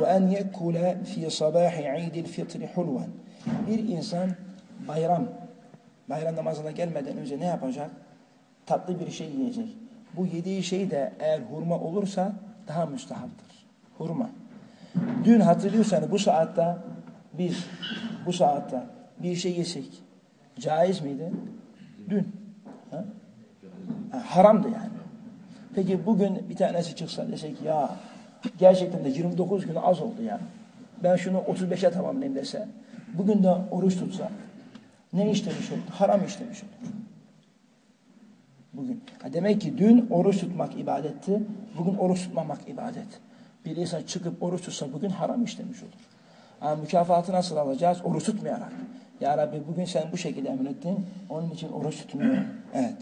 ve en yekule fi sabahi idil fitri hulvan. Bir insan bayram bayram namazına gelmeden önce ne yapacak? Tatlı bir şey yiyecek. Bu yediği şey de eğer hurma olursa daha müstahaptır. Hurma. Dün hatırlıyorsanız bu saatte biz bu saatte bir şey yesek caiz miydi? Dün. Ha? Ha, haramdı yani. Peki bugün bir tanesi çıksa desek ya gerçekten de 29 gün az oldu ya. Ben şunu 35'e tamamlayayım dese. Bugün de oruç tutsa ne işlemiş olur? Haram işlemiş olur. Bugün. Ha demek ki dün oruç tutmak ibadetti. Bugün oruç tutmamak ibadet. Bir insan çıkıp oruç tutsa bugün haram işlemiş olur. Ama mükafatı nasıl alacağız? Oruç tutmayarak. Ya Rabbi bugün sen bu şekilde emrettin. Onun için oruç tutmuyorum. Evet.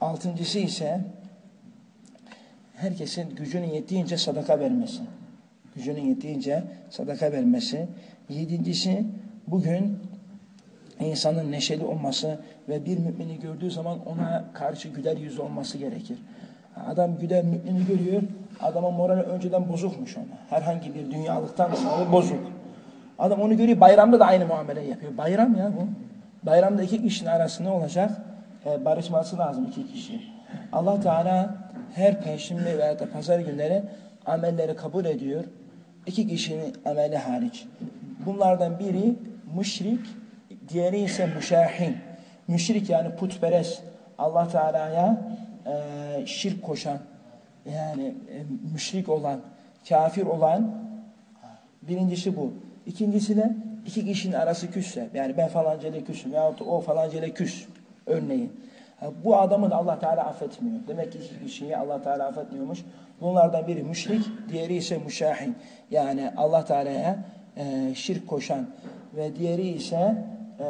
Altıncısı ise herkesin gücünün yettiğince sadaka vermesi. Gücünün yettiğince sadaka vermesi. Yedincisi bugün insanın neşeli olması ve bir mümini gördüğü zaman ona karşı güler yüzü olması gerekir. Adam güler mümini görüyor, adamın morali önceden bozukmuş ona. Herhangi bir dünyalıktan sonra bozuk. Adam onu görüyor, bayramda da aynı muamele yapıyor. Bayram ya bu. Bayramda iki kişinin arası ne olacak? E, barışması lazım iki kişi. Allah Teala her perşembe veya da pazar günleri amelleri kabul ediyor. İki kişinin ameli hariç. Bunlardan biri müşrik, diğeri ise müşahin. Müşrik yani putperest. Allah Teala'ya e, şirk koşan, yani e, müşrik olan, kafir olan birincisi bu. İkincisi de iki kişinin arası küsse. Yani ben falancayla küsüm yahut o falancayla küs örneğin. Bu adamı da Allah Teala affetmiyor. Demek ki iki kişiyi Allah Teala affetmiyormuş. Bunlardan biri müşrik, diğeri ise müşahin. Yani Allah Teala'ya e, şirk koşan ve diğeri ise e,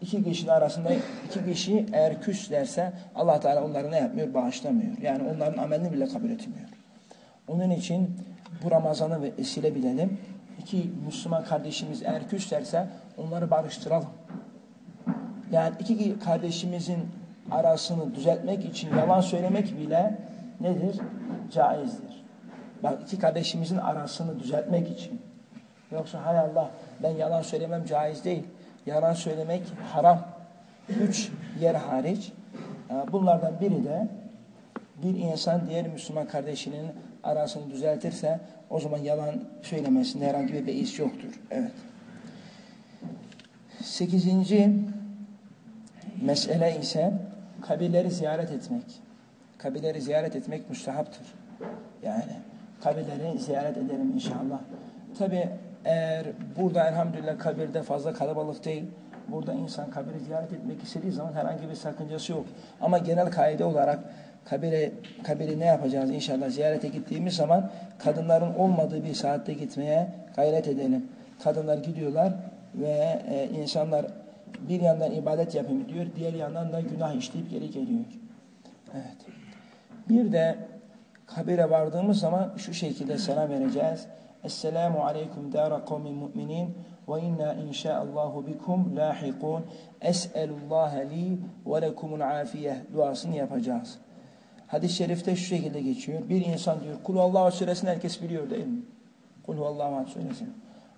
iki kişinin arasında iki kişi eğer küslerse Allah Teala onları ne yapmıyor? Bağışlamıyor. Yani onların amelini bile kabul etmiyor. Onun için bu Ramazan'ı ve esile bilelim. İki Müslüman kardeşimiz eğer küslerse onları barıştıralım. Yani iki kardeşimizin arasını düzeltmek için yalan söylemek bile nedir? Caizdir. Bak iki kardeşimizin arasını düzeltmek için. Yoksa hay Allah ben yalan söylemem caiz değil. Yalan söylemek haram. Üç yer hariç. Bunlardan biri de bir insan diğer Müslüman kardeşinin arasını düzeltirse o zaman yalan söylemesinde herhangi bir beis yoktur. Evet. Sekizinci mesele ise kabirleri ziyaret etmek. Kabirleri ziyaret etmek müstehaptır. Yani kabirleri ziyaret edelim inşallah. Tabi eğer burada elhamdülillah kabirde fazla kalabalık değil. Burada insan kabiri ziyaret etmek istediği zaman herhangi bir sakıncası yok. Ama genel kaide olarak kabire, kabiri ne yapacağız inşallah ziyarete gittiğimiz zaman kadınların olmadığı bir saatte gitmeye gayret edelim. Kadınlar gidiyorlar ve e, insanlar bir yandan ibadet yapayım diyor, diğer yandan da günah işleyip geri geliyor. Evet. Bir de kabire vardığımız zaman şu şekilde selam vereceğiz. Esselamu aleyküm dâra kavmin mu'minin ve inna inşaallahu bikum lahikun. Es'elullaha li ve lekumul afiyeh duasını yapacağız. Hadis-i şerifte şu şekilde geçiyor. Bir insan diyor, kul Allahu suresini herkes biliyor değil mi? Kul Allahu suresini.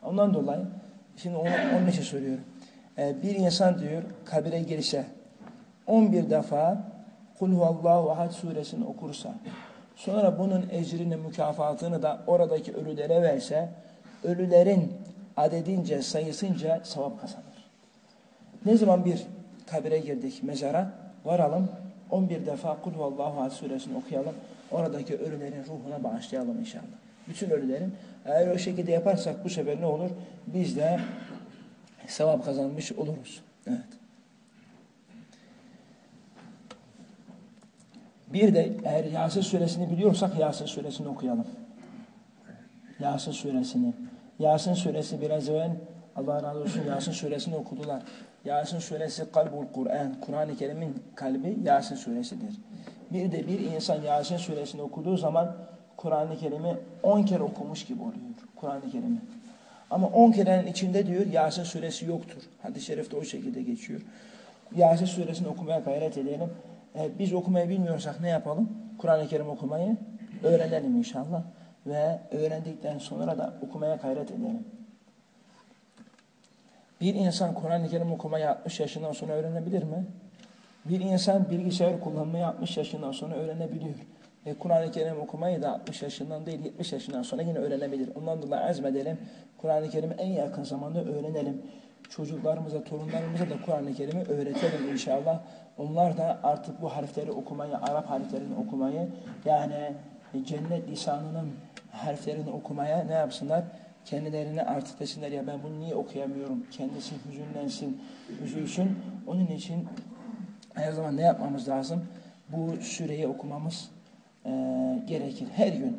Ondan dolayı, şimdi onu, onun için soruyorum. Ee, bir insan diyor, kabire girse, 11 defa Kul huvallahu ahad suresini okursa, sonra bunun ecrini, mükafatını da oradaki ölülere verse, ölülerin adedince, sayısınca sevap kazanır. Ne zaman bir kabire girdik mezara, varalım, 11 defa Kul huvallahu ahad suresini okuyalım, oradaki ölülerin ruhuna bağışlayalım inşallah. Bütün ölülerin. Eğer o şekilde yaparsak bu sefer ne olur? Biz de sevap kazanmış oluruz. Evet. Bir de eğer Yasin suresini biliyorsak Yasin suresini okuyalım. Yasin suresini. Yasin suresi biraz evvel Allah razı olsun Yasin suresini okudular. Yasin suresi kalbul Kur'an. Kur'an-ı Kerim'in kalbi Yasin suresidir. Bir de bir insan Yasin suresini okuduğu zaman Kur'an-ı Kerim'i on kere okumuş gibi oluyor. Kur'an-ı Kerim'i. Ama on kerenin içinde diyor Yasin suresi yoktur. Hadis-i şerifte o şekilde geçiyor. Yasin suresini okumaya gayret edelim. E, biz okumayı bilmiyorsak ne yapalım? Kur'an-ı Kerim okumayı öğrenelim inşallah. Ve öğrendikten sonra da okumaya gayret edelim. Bir insan Kur'an-ı Kerim okumayı 60 yaşından sonra öğrenebilir mi? Bir insan bilgisayar kullanmayı 60 yaşından sonra öğrenebiliyor. E, Kur'an-ı Kerim okumayı da 60 yaşından değil 70 yaşından sonra yine öğrenebilir. Ondan dolayı azmedelim. Kur'an-ı Kerim'i en yakın zamanda öğrenelim. Çocuklarımıza, torunlarımıza da Kur'an-ı Kerim'i öğretelim inşallah. Onlar da artık bu harfleri okumayı, Arap harflerini okumayı yani cennet lisanının harflerini okumaya ne yapsınlar? Kendilerine artık desinler ya ben bunu niye okuyamıyorum? Kendisi hüzünlensin, üzülsün. Onun için her zaman ne yapmamız lazım? Bu süreyi okumamız e, gerekir. Her gün.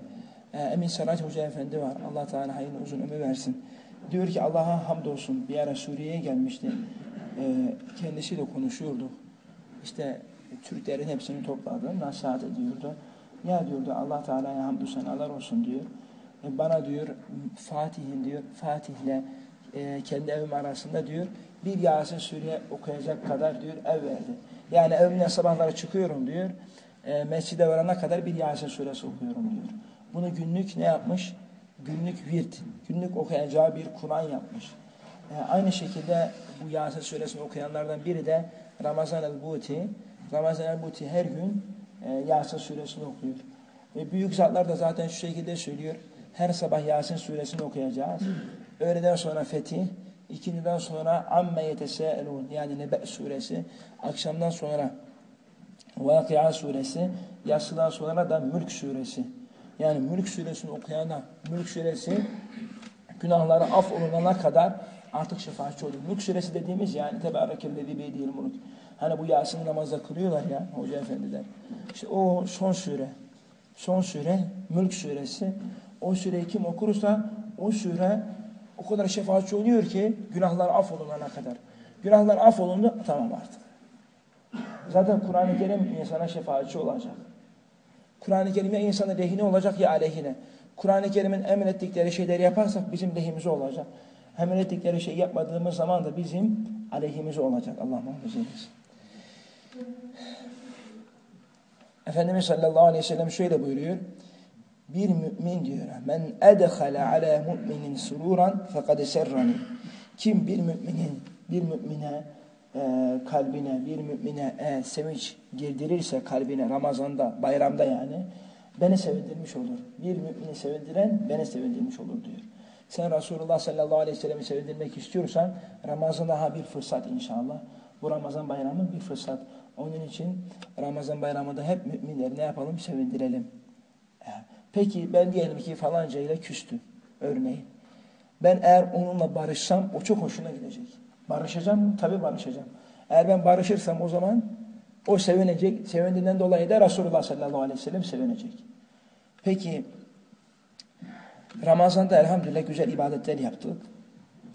E, Emin Sarat Hoca Efendi var. Allah Teala hayırlı uzun ömür versin. Diyor ki Allah'a hamdolsun. Bir ara Suriye'ye gelmişti. E, kendisiyle konuşuyorduk. İşte Türklerin hepsini topladı. Nasihat ediyordu. Ya diyordu Allah Teala'ya hamdü senalar olsun diyor. E, bana diyor Fatih'in diyor Fatih'le e, kendi evim arasında diyor bir Yasin Suriye okuyacak kadar diyor ev verdi. Yani evimden sabahları çıkıyorum diyor. E, mescide varana kadar bir Yasin suresi okuyorum diyor. Bunu günlük ne yapmış? Günlük virt, günlük okuyacağı bir Kur'an yapmış. E, aynı şekilde bu Yasin suresini okuyanlardan biri de Ramazan el-Buti. Ramazan el-Buti her gün e, Yasin suresini okuyor. Ve büyük zatlar da zaten şu şekilde söylüyor. Her sabah Yasin suresini okuyacağız. Öğleden sonra Fetih, ikindiden sonra Amme yeteseelun yani Nebe suresi, akşamdan sonra Vakıa suresi, yatsıdan sonra da Mülk suresi. Yani Mülk suresini okuyana, Mülk suresi günahları af olunana kadar artık şefaatçi oluyor. Mülk suresi dediğimiz yani Tebarekellezi beydiğil mulk. Hani bu Yasin namazda kılıyorlar ya hoca efendiler. İşte o son sure. Son sure Mülk suresi. O sureyi kim okursa o sure o kadar şefaatçi oluyor ki günahlar af olunana kadar. Günahlar af olundu tamam artık. Zaten Kur'an-ı Kerim insana şefaatçi olacak. Kur'an-ı Kerim ya insana lehine olacak ya aleyhine. Kur'an-ı Kerim'in emrettikleri şeyleri yaparsak bizim lehimize olacak. Emrettikleri şey yapmadığımız zaman da bizim aleyhimize olacak. Allah eylesin. Efendimiz sallallahu aleyhi ve sellem şöyle buyuruyor. Bir mümin diyor. Men edhale ala mu'minin sururan fekad serrani. Kim bir müminin, bir mümine e, kalbine, bir mümine e, sevinç girdirirse kalbine Ramazan'da, bayramda yani beni sevindirmiş olur. Bir mümini sevindiren beni sevindirmiş olur diyor. Sen Resulullah sallallahu aleyhi ve sellem'i sevindirmek istiyorsan Ramazan daha bir fırsat inşallah. Bu Ramazan bayramı bir fırsat. Onun için Ramazan bayramında hep müminleri ne yapalım? Sevindirelim. Peki ben diyelim ki falanca ile küstüm örneğin. Ben eğer onunla barışsam o çok hoşuna gidecek. Barışacağım mı? Tabii barışacağım. Eğer ben barışırsam o zaman o sevinecek. Sevindiğinden dolayı da Resulullah sallallahu aleyhi ve sellem sevinecek. Peki Ramazan'da elhamdülillah güzel ibadetler yaptık.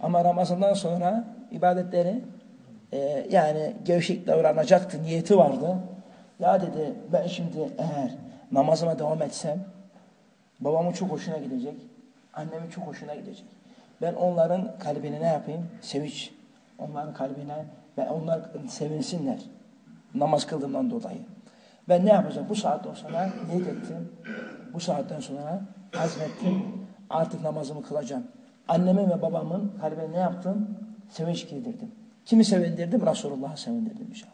Ama Ramazan'dan sonra ibadetleri e, yani gevşek davranacaktı, niyeti vardı. Ya dedi ben şimdi eğer namazıma devam etsem babamın çok hoşuna gidecek, annemin çok hoşuna gidecek. Ben onların kalbine ne yapayım? Sevinç. Onların kalbine ve onlar sevinsinler. Namaz kıldığımdan dolayı. Ben ne yapacağım? Bu saatten sonra niyet ettim. Bu saatten sonra azmettim. Artık namazımı kılacağım. Annemin ve babamın kalbine ne yaptım? Sevinç girdirdim. Kimi sevindirdim? Resulullah'ı sevindirdim inşallah.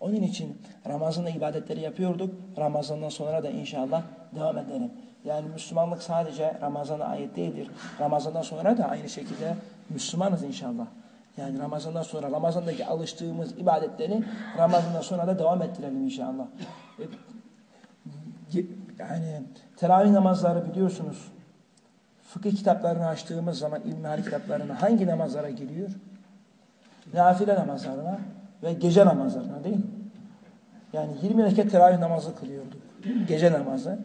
Onun için Ramazan'da ibadetleri yapıyorduk. Ramazan'dan sonra da inşallah devam edelim. Yani Müslümanlık sadece Ramazan'a ait değildir. Ramazan'dan sonra da aynı şekilde Müslümanız inşallah. Yani Ramazan'dan sonra Ramazan'daki alıştığımız ibadetleri Ramazan'dan sonra da devam ettirelim inşallah. E, yani teravih namazları biliyorsunuz. Fıkıh kitaplarını açtığımız zaman ilmihal kitaplarına hangi namazlara giriyor? Nafile namazlarına ve gece namazlarına değil mi? Yani 20 rekat teravih namazı kılıyorduk. Gece namazı.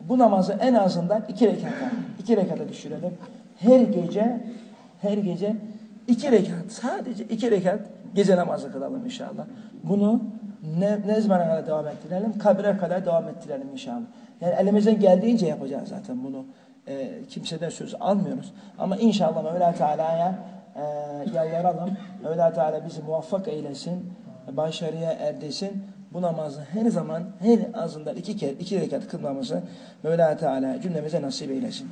Bu namazı en azından iki rekata, iki rekata düşürelim. Her gece, her gece iki rekat, sadece iki rekat gece namazı kılalım inşallah. Bunu ne, ne zamana kadar devam ettirelim? Kabire kadar devam ettirelim inşallah. Yani elimizden geldiğince yapacağız zaten bunu. E, kimseden söz almıyoruz. Ama inşallah Mevla Teala'ya e, yalvaralım. Mevla Teala bizi muvaffak eylesin. Başarıya erdesin. bu namazı her zaman her azından iki kere iki rekat kılmamızı Mevla Teala cümlemize nasip eylesin.